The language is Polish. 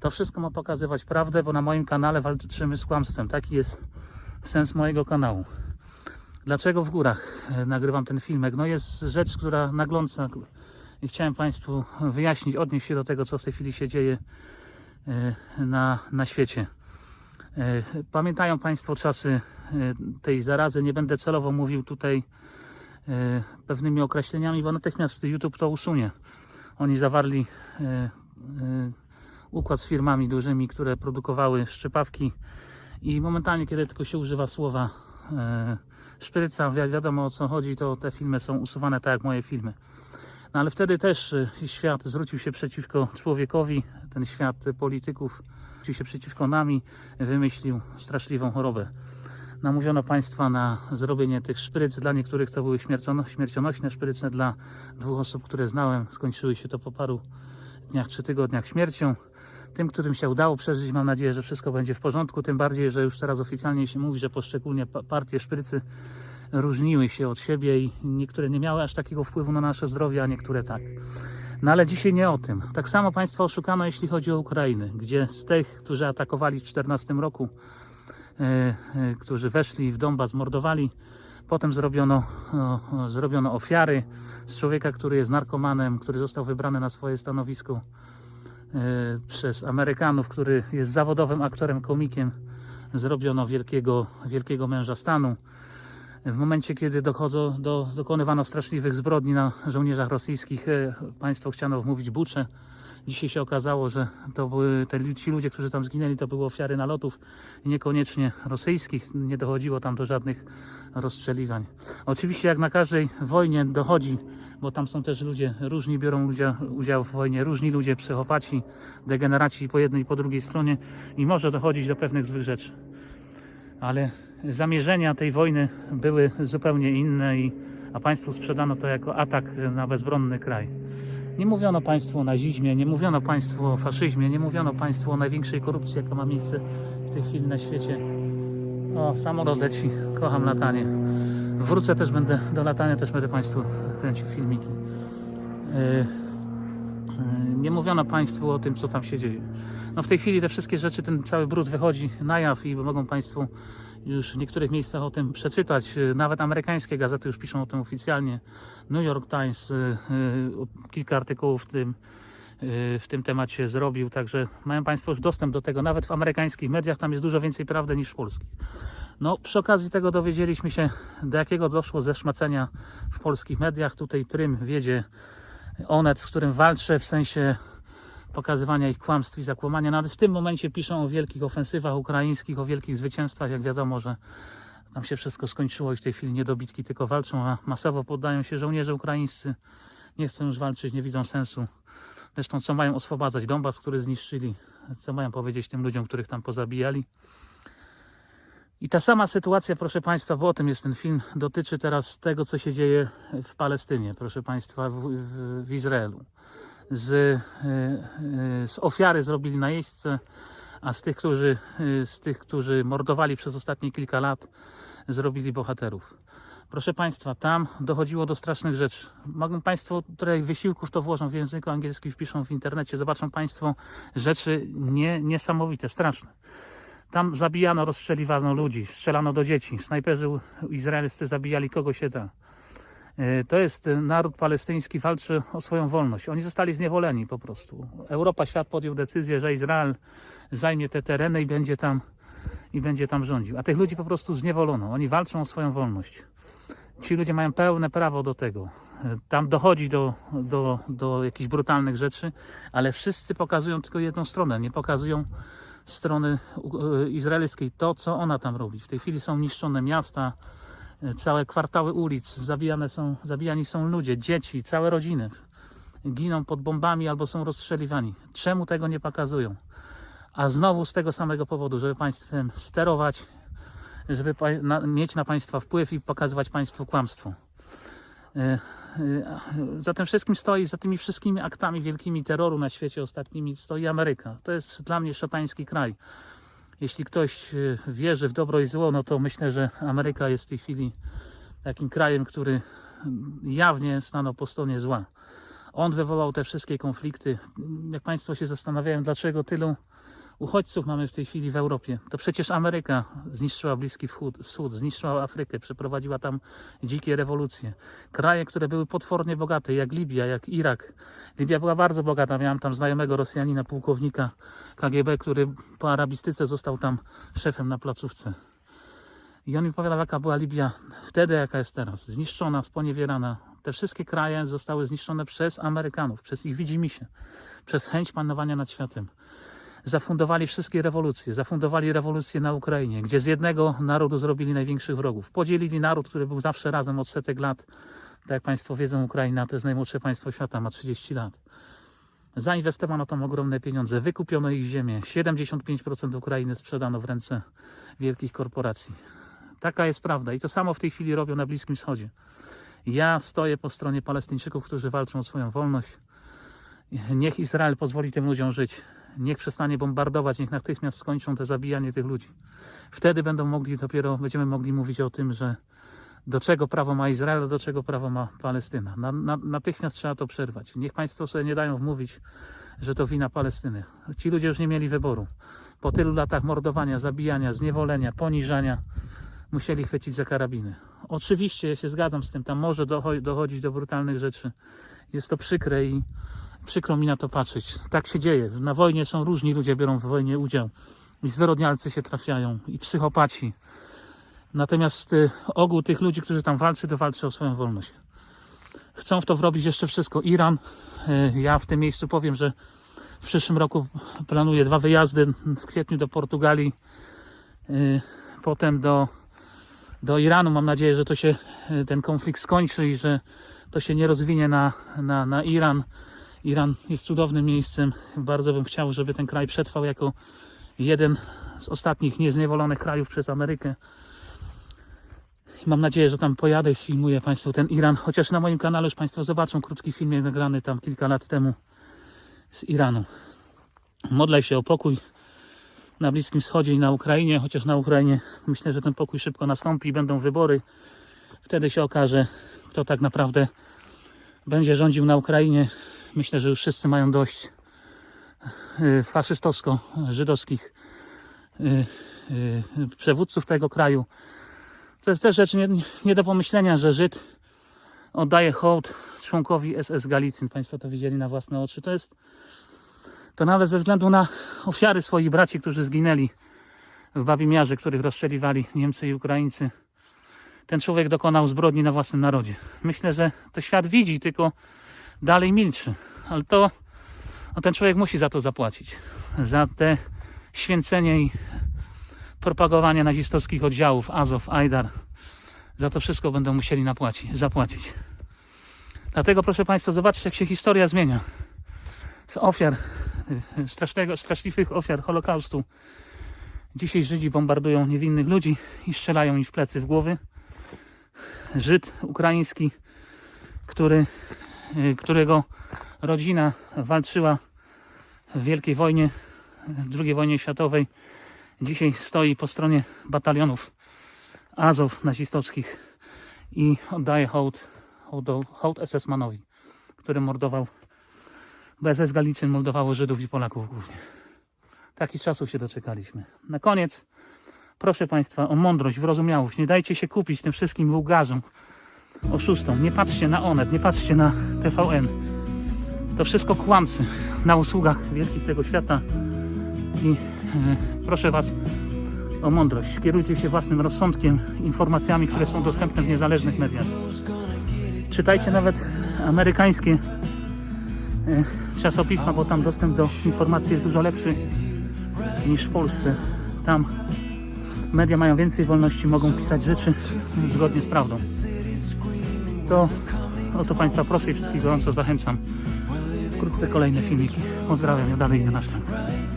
To wszystko ma pokazywać prawdę, bo na moim kanale walczymy z kłamstwem. Taki jest sens mojego kanału. Dlaczego w górach e, nagrywam ten filmek? No jest rzecz, która nagląca i chciałem Państwu wyjaśnić, odnieść się do tego, co w tej chwili się dzieje e, na, na świecie. E, Pamiętają Państwo czasy tej zarazy. Nie będę celowo mówił tutaj pewnymi określeniami, bo natychmiast YouTube to usunie. Oni zawarli układ z firmami dużymi, które produkowały szczypawki i momentalnie, kiedy tylko się używa słowa e, szpryca, wi- wiadomo o co chodzi, to te filmy są usuwane tak jak moje filmy. No ale wtedy też e, świat zwrócił się przeciwko człowiekowi, ten świat polityków zwrócił się przeciwko nami, wymyślił straszliwą chorobę. Namówiono państwa na zrobienie tych szpryc. Dla niektórych to były śmierciono, śmiercionośne szpryce, dla dwóch osób, które znałem, skończyły się to po paru dniach czy tygodniach śmiercią. Tym, którym się udało przeżyć, mam nadzieję, że wszystko będzie w porządku. Tym bardziej, że już teraz oficjalnie się mówi, że poszczególnie pa- partie szprycy różniły się od siebie i niektóre nie miały aż takiego wpływu na nasze zdrowie, a niektóre tak. No ale dzisiaj nie o tym. Tak samo państwa oszukano, jeśli chodzi o Ukrainę, gdzie z tych, którzy atakowali w 2014 roku, e, e, którzy weszli w Donbas, mordowali, potem zrobiono, zrobiono ofiary z człowieka, który jest narkomanem, który został wybrany na swoje stanowisko przez Amerykanów, który jest zawodowym aktorem, komikiem. Zrobiono wielkiego, wielkiego męża stanu. W momencie, kiedy dochodzą do, dokonywano straszliwych zbrodni na żołnierzach rosyjskich, e, państwo chciano wmówić bucze. Dzisiaj się okazało, że to były te, ci ludzie, którzy tam zginęli, to były ofiary nalotów niekoniecznie rosyjskich. Nie dochodziło tam do żadnych rozstrzeliwań. Oczywiście, jak na każdej wojnie dochodzi, bo tam są też ludzie różni, biorą ludzie, udział w wojnie, różni ludzie, psychopaci, degeneraci po jednej i po drugiej stronie i może dochodzić do pewnych złych rzeczy ale zamierzenia tej wojny były zupełnie inne, i, a państwu sprzedano to jako atak na bezbronny kraj. Nie mówiono państwu o nazizmie, nie mówiono państwu o faszyzmie, nie mówiono państwu o największej korupcji, jaka ma miejsce w tej chwili na świecie. O, samolot leci, kocham latanie. Wrócę też będę, do latania też będę państwu kręcił filmiki. Yy, nie mówiono państwu o tym, co tam się dzieje. No w tej chwili te wszystkie rzeczy, ten cały brud wychodzi na jaw i mogą Państwo już w niektórych miejscach o tym przeczytać. Yy, Nawet amerykańskie gazety już piszą o tym oficjalnie. New York Times yy, kilka artykułów w tym, w tym temacie zrobił, także mają Państwo już dostęp do tego. Nawet w amerykańskich mediach tam jest dużo więcej prawdy niż w polskich. No, przy okazji tego dowiedzieliśmy się, do jakiego doszło zeszmacenia w polskich mediach. Tutaj prym wiedzie Onet, z którym walczę w sensie pokazywania ich kłamstw i zakłamania. Nawet w tym momencie piszą o wielkich ofensywach ukraińskich, o wielkich zwycięstwach. Jak wiadomo, że tam się wszystko skończyło i w tej chwili niedobitki tylko walczą, a masowo poddają się żołnierze ukraińscy. Nie chcą już walczyć, nie widzą sensu. Zresztą co mają oswobadzać Donbas, który zniszczyli? Co mają powiedzieć tym ludziom, których tam pozabijali? I ta sama sytuacja, proszę Państwa, bo o tym jest ten film, dotyczy teraz tego, co się dzieje w Palestynie, proszę Państwa, w, w, w Izraelu. Z, y, y, z ofiary zrobili najeźdźcę, a z tych, którzy, y, z tych, którzy mordowali przez ostatnie kilka lat, zrobili bohaterów. Proszę Państwa, tam dochodziło do strasznych rzeczy. Mogą Państwo trochę wysiłków to włożą w języku angielskim, wpiszą w internecie, zobaczą Państwo rzeczy nie, niesamowite, straszne. Tam zabijano, rozstrzeliwano ludzi, strzelano do dzieci. Snajperzy izraelscy zabijali kogo się da. E, To jest e, naród palestyński, walczy o swoją wolność. Oni zostali zniewoleni po prostu. Europa, świat podjął decyzję, że Izrael zajmie te tereny i będzie tam, i będzie tam rządził. A tych ludzi po prostu zniewolono. Oni walczą o swoją wolność. Ci ludzie mają pełne prawo do tego. E, Tam dochodzi do, do, do jakichś brutalnych rzeczy, ale wszyscy pokazują tylko jedną stronę. Nie pokazują strony e, izraelskiej to, co ona tam robi. W tej chwili są niszczone miasta, e, całe kwartały ulic, zabijane są, zabijani są ludzie, dzieci, całe rodziny. Giną pod bombami albo są rozstrzeliwani. Czemu tego nie pokazują? A znowu z tego samego powodu, żeby państwem sterować, żeby mieć na państwa wpływ i pokazywać państwu kłamstwo. E, e, Za tym wszystkim stoi, za tymi wszystkimi aktami wielkimi terroru na świecie ostatnimi stoi Ameryka. To jest dla mnie szatański kraj. Jeśli ktoś e, wierzy w dobro i zło, no to myślę, że Ameryka jest w tej chwili takim krajem, który jawnie stanął po stronie zła. On wywołał te wszystkie konflikty. Jak Państwo się zastanawiają, dlaczego tylu Uchodźców mamy w tej chwili w Europie. To przecież Ameryka zniszczyła Bliski Wschód, zniszczyła Afrykę, przeprowadziła tam dzikie rewolucje. Kraje, które były potwornie bogate, jak Libia, jak Irak. Libia była bardzo bogata. Miałem tam znajomego Rosjanina, pułkownika KGB, który po arabistyce został tam szefem na placówce. I on mi opowiadał, jaka była Libia wtedy, jaka jest teraz. Zniszczona, sponiewierana. Te wszystkie kraje zostały zniszczone przez Amerykanów, przez ich widzimisię, przez chęć panowania nad światem zafundowali wszystkie rewolucje. Zafundowali rewolucję na Ukrainie, gdzie z jednego narodu zrobili największych wrogów. Podzielili naród, który był zawsze razem od setek lat. Tak jak Państwo wiedzą, Ukraina to jest najmłodsze państwo świata, ma 30 lat. Zainwestowano tam ogromne pieniądze, wykupiono ich ziemię. 75% Ukrainy sprzedano w ręce wielkich korporacji. Taka jest prawda i to samo w tej chwili robią na Bliskim Wschodzie. Ja stoję po stronie Palestyńczyków, którzy walczą o swoją wolność. Niech Izrael pozwoli tym ludziom żyć. Niech przestanie bombardować, niech natychmiast skończą te zabijanie tych ludzi. Wtedy będą mogli dopiero, będziemy mogli mówić o tym, że do czego prawo ma Izrael, do czego prawo ma Palestyna. Na, na, natychmiast trzeba to przerwać. Niech Państwo sobie nie dają wmówić, że to wina Palestyny. Ci ludzie już nie mieli wyboru. Po tylu latach mordowania, zabijania, zniewolenia, poniżania musieli chwycić za karabiny. Oczywiście ja się zgadzam z tym, tam może docho- dochodzić do brutalnych rzeczy. Jest to przykre i przykro mi na to patrzeć. Tak się dzieje. Na wojnie są różni ludzie, biorą w wojnie udział. I zwyrodnialcy się trafiają, i psychopaci. Natomiast y, ogół tych ludzi, którzy tam walczy, to walczy o swoją wolność. Chcą w to wrobić jeszcze wszystko. Iran, y, ja w tym miejscu powiem, że w przyszłym roku planuję dwa wyjazdy. W kwietniu do Portugalii, y, potem do, do Iranu. Mam nadzieję, że to się y, ten konflikt skończy i że to się nie rozwinie na, na, na Iran. Iran jest cudownym miejscem. Bardzo bym chciał, żeby ten kraj przetrwał jako jeden z ostatnich niezniewolonych krajów przez Amerykę. Mam nadzieję, że tam pojadę i sfilmuję Państwu ten Iran. Chociaż na moim kanale już Państwo zobaczą krótki film nagrany tam kilka lat temu z Iranu. Modlę się o pokój na Bliskim Wschodzie i na Ukrainie, chociaż na Ukrainie myślę, że ten pokój szybko nastąpi, będą wybory. Wtedy się okaże, kto tak naprawdę będzie rządził na Ukrainie. Myślę, że już wszyscy mają dość y, faszystowsko-żydowskich y, y, przywódców tego kraju. To jest też rzecz nie, nie do pomyślenia, że Żyd oddaje hołd członkowi SS Galicyn. Państwo to widzieli na własne oczy. To jest to nawet ze względu na ofiary swoich braci, którzy zginęli w Babimiarze, których rozstrzeliwali Niemcy i Ukraińcy. Ten człowiek dokonał zbrodni na własnym narodzie. Myślę, że to świat widzi, tylko dalej milczy. Ale to no ten człowiek musi za to zapłacić. Za te święcenie i propagowanie nazistowskich oddziałów Azow, Ajdar. Za to wszystko będą musieli zapłacić. Dlatego proszę Państwa, zobaczcie jak się historia zmienia. Z ofiar, y, strasznego, straszliwych ofiar Holokaustu. Dzisiaj Żydzi bombardują niewinnych ludzi i strzelają im w plecy, w głowy. Żyd ukraiński, który, którego rodzina walczyła w Wielkiej Wojnie, II wojnie światowej. Dzisiaj stoi po stronie batalionów Azow nazistowskich i oddaje hołd, hołd, hołd SS-manowi, który mordował, bo SS mordowało Żydów i Polaków głównie. Takich czasów się doczekaliśmy. Na koniec proszę Państwa o mądrość, wyrozumiałość. Nie dajcie się kupić tym wszystkim bułgarzom, oszustom. Nie patrzcie na Onet, nie patrzcie na TVN. To wszystko kłamcy na usługach wielkich tego świata. I e, proszę Was o mądrość. Kierujcie się własnym rozsądkiem, informacjami, które są dostępne w niezależnych mediach. Czytajcie nawet amerykańskie e, czasopisma, bo tam dostęp do informacji jest dużo lepszy niż w Polsce. Tam media mają więcej wolności, mogą pisać rzeczy zgodnie z prawdą. To o to Państwa proszę i wszystkich gorąco zachęcam. Wkrótce kolejne filmiki. Pozdrawiam, ja dalej na.